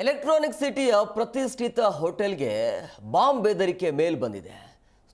Electronic ಸಿಟಿಯ ಪ್ರತಿಷ್ಠಿತ ಹೋಟೆಲ್ಗೆ ಬಾಂಬ್ ಬೆದರಿಕೆ ಮೇಲ್ ಬಂದಿದೆ.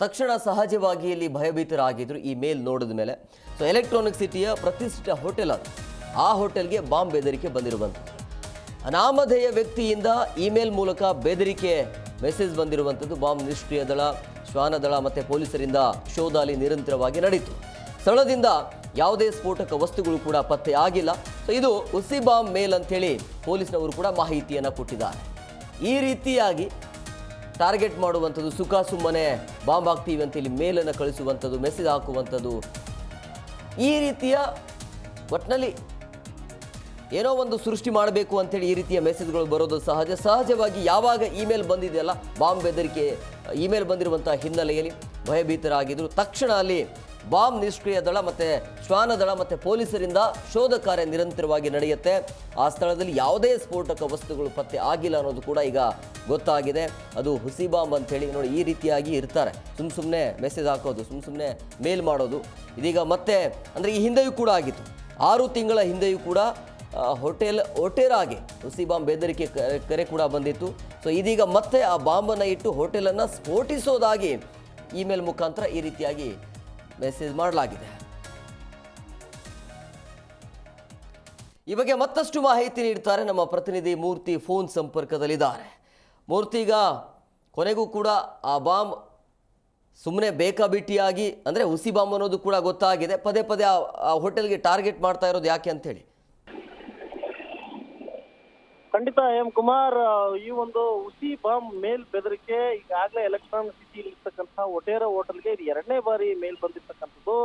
ತಕ್ಷಣ ಸಹಜವಾಗಿ ಇಲ್ಲಿ ಭಯಭೀತರಾಗಿದ್ರು ಈ ಮೇಲ್ ನೋಡಿದ ಮೇಲೆ. ಸೊ ಎಲೆಕ್ಟ್ರಾನಿಕ್ ಸಿಟಿಯ ಪ್ರತಿಷ್ಠಿತ ಹೋಟೆಲ್ ಅದು. ಆ ಹೋಟೆಲ್ಗೆ ಬಾಂಬ್ ಬೆದರಿಕೆ ಬಂದಿರುವಂಥದ್ದು. ಅನಾಮಧೇಯ ವ್ಯಕ್ತಿಯಿಂದ ಇಮೇಲ್ ಮೂಲಕ ಬೆದರಿಕೆ ಮೆಸೇಜ್ ಬಂದಿರುವಂಥದ್ದು. ಬಾಂಬ್ ನಿಷ್ಕ್ರಿಯ ದಳ, ಶ್ವಾನ ದಳ ಮತ್ತು ಪೊಲೀಸರಿಂದ ಶೋಧಾಲಿ ನಿರಂತರವಾಗಿ ನಡೆಯಿತು ಸ್ಥಳದಿಂದ ಯಾವುದೇ ಸ್ಫೋಟಕ ವಸ್ತುಗಳು ಕೂಡ ಪತ್ತೆ ಆಗಿಲ್ಲ. ಸೊ ಇದು ಉಸಿ ಬಾಂಬ್ ಮೇಲ್ ಅಂತೇಳಿ ಪೊಲೀಸ್ನವರು ಕೂಡ ಮಾಹಿತಿಯನ್ನು ಕೊಟ್ಟಿದ್ದಾರೆ. ಈ ರೀತಿಯಾಗಿ ಟಾರ್ಗೆಟ್ ಮಾಡುವಂಥದ್ದು ಸುಖ ಸುಮ್ಮನೆ ಬಾಂಬ್ ಹಾಕ್ತೀವಿ ಅಂತೇಳಿ ಮೇಲನ್ನು ಕಳಿಸುವಂಥದ್ದು, ಮೆಸೇಜ್ ಹಾಕುವಂಥದ್ದು. ಈ ರೀತಿಯ ಒಟ್ಟಿನಲ್ಲಿ ಏನೋ ಒಂದು ಸೃಷ್ಟಿ ಮಾಡಬೇಕು ಅಂತೇಳಿ ಈ ರೀತಿಯ ಮೆಸೇಜ್ಗಳು ಬರೋದು ಸಹಜ. ಸಹಜವಾಗಿ ಯಾವಾಗ ಇಮೇಲ್ ಬಂದಿದೆಯಲ್ಲ, ಬಾಂಬ್ ಬೆದರಿಕೆ, ಇಮೇಲ್ ಬಂದಿರುವಂಥ ಹಿನ್ನೆಲೆಯಲ್ಲಿ ಭಯಭೀತರಾಗಿದ್ದರು ತಕ್ಷಣ ಅಲ್ಲಿ ಬಾಂಬ್ ನಿಷ್ಕ್ರಿಯ ದಳ ಮತ್ತು ಶ್ವಾನ ದಳ ಮತ್ತು ಪೊಲೀಸರಿಂದ ಶೋಧ ಕಾರ್ಯ ನಿರಂತರವಾಗಿ ನಡೆಯುತ್ತೆ. ಆ ಸ್ಥಳದಲ್ಲಿ ಯಾವುದೇ ಸ್ಫೋಟಕ ವಸ್ತುಗಳು ಪತ್ತೆ ಆಗಿಲ್ಲ ಅನ್ನೋದು ಕೂಡ ಈಗ ಗೊತ್ತಾಗಿದೆ. ಅದು ಹುಸಿ ಬಾಂಬ್ ಅಂತೇಳಿ ನೋಡಿ ಈ ರೀತಿಯಾಗಿ ಇರ್ತಾರೆ. ಸುಮ್ಮ ಸುಮ್ಮನೆ ಮೆಸೇಜ್ ಹಾಕೋದು ಸುಮ್ಮ ಸುಮ್ಮನೆ ಮೇಲ್ ಮಾಡೋದು. ಇದೀಗ ಮತ್ತೆ ಅಂದರೆ ಈ ಹಿಂದೆಯೂ ಕೂಡ ಆಗಿತ್ತು. ಆರು ತಿಂಗಳ ಹಿಂದೆಯೂ ಕೂಡ ಹೋಟೆಲ್ ಒಟೇರಾಗೆ ಹುಸಿ ಬಾಂಬ್ ಬೆದರಿಕೆ ಕರೆ ಕೂಡ ಬಂದಿತ್ತು. ಸೊ ಇದೀಗ ಮತ್ತೆ ಆ ಬಾಂಬನ್ನು ಇಟ್ಟು ಹೋಟೆಲನ್ನು ಸ್ಫೋಟಿಸೋದಾಗಿ ಇಮೇಲ್ ಮುಖಾಂತರ ಈ ರೀತಿಯಾಗಿ ಮೆಸೇಜ್ ಮಾಡಲಾಗಿದೆ. ಈ ಬಗ್ಗೆ ಮತ್ತಷ್ಟು ಮಾಹಿತಿ ನೀಡ್ತಾರೆ ನಮ್ಮ ಪ್ರತಿನಿಧಿ ಮೂರ್ತಿ ಫೋನ್ ಸಂಪರ್ಕದಲ್ಲಿದ್ದಾರೆ. ಮೂರ್ತಿ ಈಗ ಕೊನೆಗೂ ಕೂಡ ಆ ಬಾಂಬ್ ಸುಮ್ಮನೆ ಬೇಕಾಬಿಟ್ಟಿಯಾಗಿ, ಅಂದರೆ ಹುಸಿ ಬಾಂಬ್ ಅನ್ನೋದು ಕೂಡ ಗೊತ್ತಾಗಿದೆ. ಪದೇ ಪದೇ ಆ- ಹೋಟೆಲ್ಗೆ ಟಾರ್ಗೆಟ್ ಮಾಡ್ತಾ ಇರೋದು ಯಾಕೆ ಅಂತೇಳಿ. ಖಂಡಿತ ಎಂ ಕುಮಾರ್, ಈ ಒಂದು ಉಸಿ ಬಾಂಬ್ ಮೇಲ್ ಬೆದರಿಕೆ ಈಗಾಗಲೇ ಎಲೆಕ್ಟ್ರಾನಿಕ್ ಸಿಟಿಯಲ್ಲಿ ಇರ್ತಕ್ಕಂತಹ ಒಟೇರ ಹೋಟೆಲ್ಗೆ ಇದು ಎರಡನೇ ಬಾರಿ ಮೇಲ್ ಬಂದಿರ್ತಕ್ಕಂಥದ್ದು.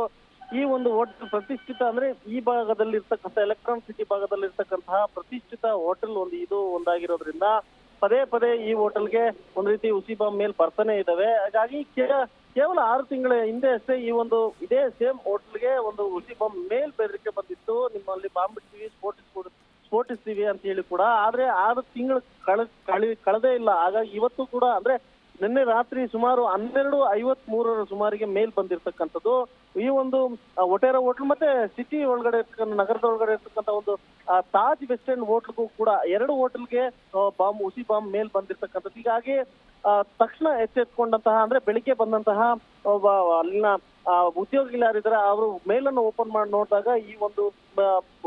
ಈ ಒಂದು ಹೋಟೆಲ್ ಪ್ರತಿಷ್ಠಿತ ಅಂದ್ರೆ ಈ ಭಾಗದಲ್ಲಿ ಇರ್ತಕ್ಕಂಥ ಎಲೆಕ್ಟ್ರಾನಿಕ್ ಸಿಟಿ ಭಾಗದಲ್ಲಿ ಇರ್ತಕ್ಕಂತಹ ಪ್ರತಿಷ್ಠಿತ ಹೋಟೆಲ್ ಒಂದು ಇದು ಒಂದಾಗಿರೋದ್ರಿಂದ ಪದೇ ಪದೇ ಈ ಹೋಟೆಲ್ಗೆ ಒಂದು ರೀತಿ ಉಸಿ ಬಾಂಬ್ ಮೇಲ್ ಬರ್ತಾನೆ ಇದಾವೆ. ಹಾಗಾಗಿ ಕೇವಲ ಆರು ತಿಂಗಳ ಹಿಂದೆ ಅಷ್ಟೇ ಈ ಒಂದು ಇದೇ ಸೇಮ್ ಹೋಟೆಲ್ಗೆ ಒಂದು ಉಸಿ ಬಾಂಬ್ ಮೇಲ್ ಬೆದರಿಕೆ ಬಂದಿತ್ತು. ನಿಮ್ಮಲ್ಲಿ ಬಾಂಬ್ ಇಡ್ತೀವಿ ಸ್ಫೋಟಿಸ್ಕೊಡ್ ಸ್ಫೋಟಿಸ್ತೀವಿ ಅಂತ ಹೇಳಿ ಕೂಡ, ಆದ್ರೆ ಆರು ತಿಂಗಳು ಕಳ ಕಳಿ ಕಳೆದೇ ಇಲ್ಲ. ಹಾಗಾಗಿ ಇವತ್ತು ಕೂಡ ಅಂದ್ರೆ ನಿನ್ನೆ ರಾತ್ರಿ ಸುಮಾರು ಹನ್ನೆರಡು ಐವತ್ ಮೂರರ ಸುಮಾರಿಗೆ ಮೇಲ್ ಬಂದಿರ್ತಕ್ಕಂಥದ್ದು. ಈ ಒಂದು ಒಟೇರ ಹೋಟ್ಲ್ ಮತ್ತೆ ಸಿಟಿ ಒಳಗಡೆ ಇರ್ತಕ್ಕಂಥ, ನಗರದ ಒಳಗಡೆ ಇರ್ತಕ್ಕಂಥ ಒಂದು ತಾಜ್ ವೆಸ್ಟ್ ಎಂಡ್ ಹೋಟ್ಲ್ಗೂ ಕೂಡ ಎರಡು ಹೋಟೆಲ್ಗೆ ಬಾಂಬ್, ಉಸಿ ಬಾಂಬ್ ಮೇಲ್ ಬಂದಿರ್ತಕ್ಕಂಥದ್ದು. ಹೀಗಾಗಿ ತಕ್ಷಣ ಎಚ್ಚೆತ್ಕೊಂಡಂತಹ ಅಂದ್ರೆ ಬೆಳಿಗ್ಗೆ ಬಂದಂತಹ ಅಲ್ಲಿನ ಉದ್ಯೋಗಿ ಯಾರಿದ್ದಾರೆ ಅವರು ಮೇಲನ್ನು ಓಪನ್ ಮಾಡಿ ನೋಡಿದಾಗ ಈ ಒಂದು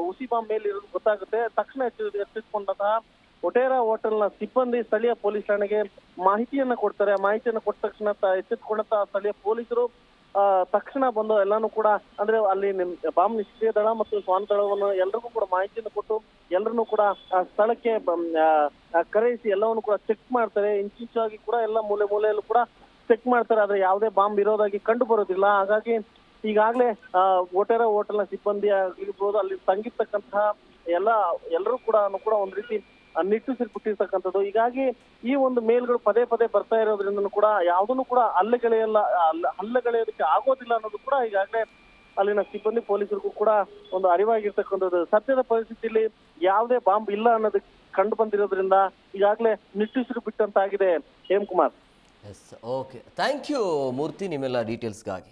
ಉಸಿ ಬಾಂಬ್ ಮೇಲ್ ಇರೋದು ಗೊತ್ತಾಗುತ್ತೆ. ತಕ್ಷಣ ಎಚ್ಚೆ- ಎಚ್ಚೆತ್ಕೊಂಡಂತಹ ಒಟೇರಾ ಹೋಟೆಲ್ನ ಸಿಬ್ಬಂದಿ ಸ್ಥಳೀಯ ಪೊಲೀಸ್ ಠಾಣೆಗೆ ಮಾಹಿತಿಯನ್ನ ಕೊಡ್ತಾರೆ. ಆ ಮಾಹಿತಿಯನ್ನ ಕೊಟ್ಟ ತಕ್ಷಣ ತ- ಎಚ್ಚೆತ್ಕೊಂಡಂತಹ ಸ್ಥಳೀಯ ಪೊಲೀಸರು ತಕ್ಷಣ ಬಂದು ಎಲ್ಲಾನು ಕೂಡ ಅಂದ್ರೆ ಅಲ್ಲಿ ಬಾಂಬ್ ನಿಷ್ಕ್ರಿಯ ದಳ ಮತ್ತು ಶ್ವಾನ ದಳವನ್ನು ಎಲ್ರಿಗೂ ಕೂಡ ಮಾಹಿತಿಯನ್ನು ಕೊಟ್ಟು ಎಲ್ಲರನ್ನೂ ಕೂಡ ಸ್ಥಳಕ್ಕೆ ಕರೆಸಿ ಎಲ್ಲವನ್ನು ಕೂಡ ಚೆಕ್ ಮಾಡ್ತಾರೆ. ಇಂಚಿಂಚಾಗಿ ಕೂಡ ಎಲ್ಲ ಮೂಲೆ ಮೂಲೆಯಲ್ಲೂ ಕೂಡ ಚೆಕ್ ಮಾಡ್ತಾರೆ. ಆದ್ರೆ ಯಾವುದೇ ಬಾಂಬ್ ಇರೋದಾಗಿ ಕಂಡು ಬರೋದಿಲ್ಲ. ಹಾಗಾಗಿ ಈಗಾಗಲೇ ಒಟೇರ ಹೋಟೆಲ್ನ ಸಿಬ್ಬಂದಿ ಆಗಿರ್ಬೋದು, ಅಲ್ಲಿ ತಂಗಿರ್ತಕ್ಕಂತಹ ಎಲ್ಲ ಎಲ್ಲರೂ ಕೂಡ ಕೂಡ ಒಂದ್ ರೀತಿ ಆ, ನಿಟ್ಟುಸಿರ್ಬಿಟ್ಟಿರ್ತಕ್ಕಂಥದ್ದು ಹೀಗಾಗಿ ಈ ಒಂದು ಮೇಲ್ಗಳು ಪದೇ ಪದೇ ಬರ್ತಾ ಇರೋದ್ರಿಂದ ಕೂಡ ಯಾವುದನ್ನು ಕೂಡ ಅಲ್ಲಗಳೆಯಲ್ಲ ಅಲ್ಲಗಳೆಯೋದಕ್ಕೆ ಆಗೋದಿಲ್ಲ ಅನ್ನೋದು ಕೂಡ ಈಗಾಗಲೇ ಅಲ್ಲಿನ ಸಿಬ್ಬಂದಿ ಪೊಲೀಸರಿಗೂ ಕೂಡ ಒಂದು ಅರಿವಾಗಿರ್ತಕ್ಕಂಥದ್ದು. ಸದ್ಯದ ಪರಿಸ್ಥಿತಿಯಲ್ಲಿ ಯಾವುದೇ ಬಾಂಬ್ ಇಲ್ಲ ಅನ್ನೋದಕ್ಕೆ ಕಂಡು ಬಂದಿರೋದ್ರಿಂದ ಈಗಾಗಲೇ ನಿಟ್ಟುಸಿರು ಬಿಟ್ಟಂತಾಗಿದೆ Hem Kumar yes okay thank you Murthy ನಿಮ್ಮೆಲ್ಲ ಡೀಟೇಲ್ಸ್ಗಾಗಿ